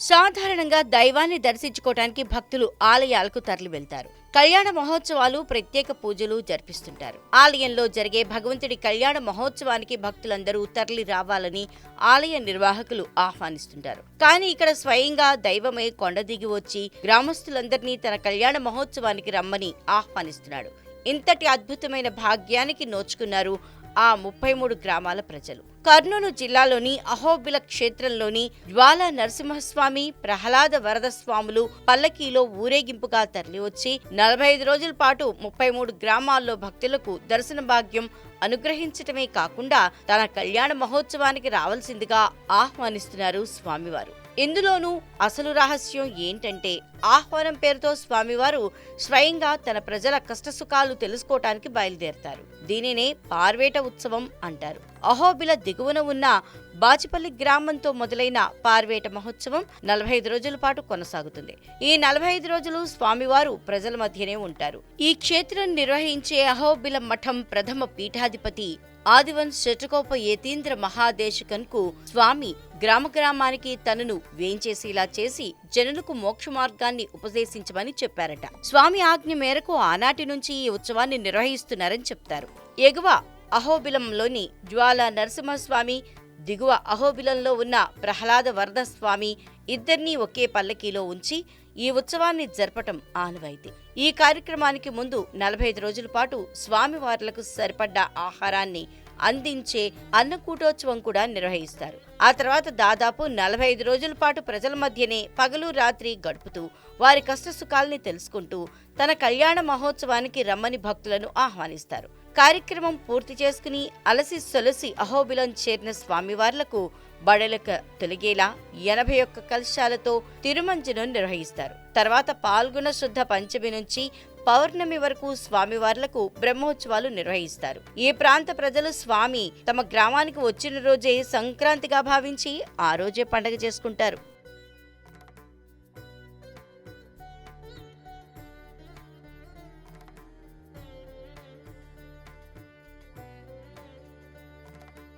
సాధారణంగా దైవాన్ని దర్శించుకోవడానికి భక్తులు ఆలయాలకు తరలి వెళ్తారు కళ్యాణ మహోత్సవాలు ప్రత్యేక పూజలు జరిపిస్తుంటారు. ఆలయంలో జరిగే భగవంతుడి కళ్యాణ మహోత్సవానికి భక్తులందరూ తరలి రావాలని ఆలయ నిర్వాహకులు ఆహ్వానిస్తుంటారు. కానీ ఇక్కడ స్వయంగా దైవమే కొండ దిగి వచ్చి గ్రామస్తులందరినీ తన కళ్యాణ మహోత్సవానికి రమ్మని ఆహ్వానిస్తున్నాడు. ఇంతటి అద్భుతమైన భాగ్యానికి నోచుకున్నారు ఆ ముప్పై మూడు గ్రామాల ప్రజలు. కర్నూలు జిల్లాలోని అహోబిల క్షేత్రంలోని జ్వాల నరసింహస్వామి ప్రహ్లాద వరద స్వాములు పల్లకీలో ఊరేగింపుగా తరలివచ్చి నలభై ఐదు రోజుల పాటు ముప్పై మూడు గ్రామాల్లో భక్తులకు దర్శన భాగ్యం అనుగ్రహించటమే కాకుండా తన కళ్యాణ మహోత్సవానికి రావాల్సిందిగా ఆహ్వానిస్తున్నారు స్వామివారు. ఇందులోనూ అసలు రహస్యం ఏంటంటే ఆహ్వానం పేరుతో స్వామివారు స్వయంగా తన ప్రజల కష్టసుఖాలు తెలుసుకోవటానికి బయలుదేరతారు. దీనినే పార్వేట ఉత్సవం అంటారు. అహోబిల దిగువన ఉన్న బాచిపల్లి గ్రామంతో మొదలైన పార్వేట మహోత్సవం నలభై ఐదు రోజుల పాటు కొనసాగుతుంది. ఈ నలభై ఐదు రోజులు స్వామివారు ప్రజల మధ్యనే ఉంటారు. ఈ క్షేత్రం నిర్వహించే అహోబిల మఠం ప్రథమ పీఠాధిపతి ఆదివన్ శటకోప యతీంద్ర మహాదేశకన్కు స్వామి గ్రామ గ్రామానికి తనను వేంచేసేలా చేసి జనులకు మోక్ష మార్గాన్ని ఉపదేశించమని చెప్పారట. స్వామి ఆజ్ఞ మేరకు ఆనాటి నుంచి ఈ ఉత్సవాన్ని నిర్వహిస్తున్నారని చెప్తారు. ఎగువ అహోబిలంలోని జ్వాల నరసింహస్వామి దిగువ అహోబిలంలో ఉన్న ప్రహ్లాద వరద స్వామి ఇద్దరినీ ఒకే పల్లకీలో ఉంచి ఈ ఉత్సవాన్ని జరపటం ఆనవాయితీ. ఈ కార్యక్రమానికి ముందు నలభై ఐదు రోజుల పాటు స్వామివార్లకు సరిపడ్డ ఆహారాన్ని అందించే అన్నకూటోత్సవం కూడా నిర్వహిస్తారు. ఆ తర్వాత దాదాపు నలభై ఐదు రోజుల పాటు ప్రజల మధ్యనే పగలు రాత్రి గడుపుతూ వారి కష్టసుఖాల్ని తెలుసుకుంటూ తన కళ్యాణ మహోత్సవానికి రమ్మని భక్తులను ఆహ్వానిస్తారు. కార్యక్రమం పూర్తి చేసుకుని అలసి సొలసి అహోబిలం చేరిన స్వామివార్లకు బడలక తొలగేలా ఎనభై ఒక్క కలశాలతో తిరుమంజను నిర్వహిస్తారు. తర్వాత పాల్గొన శుద్ధ పంచమి నుంచి పౌర్ణమి వరకు స్వామివార్లకు బ్రహ్మోత్సవాలు నిర్వహిస్తారు. ఈ ప్రాంత ప్రజలు స్వామి తమ గ్రామానికి వచ్చిన రోజే సంక్రాంతిగా భావించి ఆ రోజే పండగ చేసుకుంటారు.